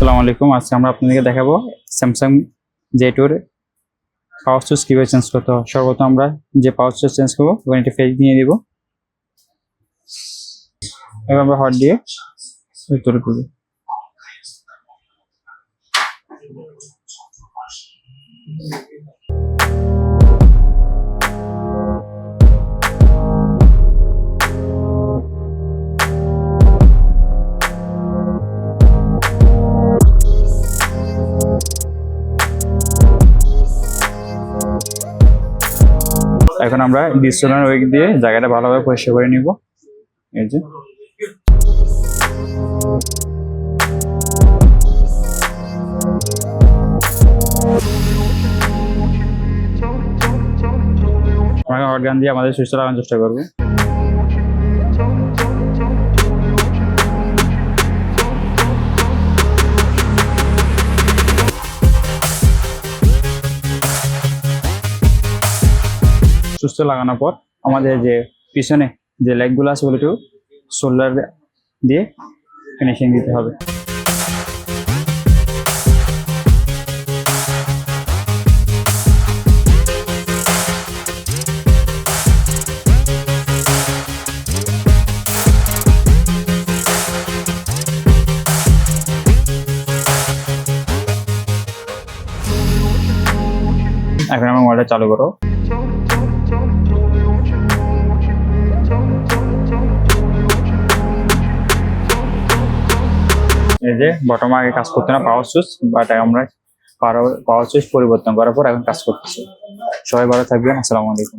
আসসালামু আলাইকুম। আজকে আমরা আপনাদেরকে দেখাবো স্যামসাং জে টুর পাওয়ার সুইচ কীভাবে চেঞ্জ করতে হবে সর্বপ্রথম আমরা যে পাওয়ার সুইচ চেঞ্জ করব ওখানে একটি ফেজ নিয়ে দিব এবার আমরা হট দিয়ে ভিতরে তুলব এখন আমরা ডিসোনার ওয়েক দিয়ে জায়গাটা ভালোভাবে পরিষ্কার করে নিব। এই যে। আমরা অর্গান গান দিয়ে আমাদের সুস্থ রাখার চেষ্টা করব। সুস্থ লাগানোর পর আমাদের যে পিছনে যে লেগগুলো আছে ওগুলো একটু শোল্ডার দিয়ে ফিনিশিং দিতে হবে। এখন আমার মোবাইলটা চালু করো এই যে বটম আগে কাজ করতো না পাওয়ার সুইচ বাট আমরা পাওয়ার সুইচ পরিবর্তন করার পর এখন কাজ করতেছি। সবাই ভালো থাকবেন, আসসালামু আলাইকুম।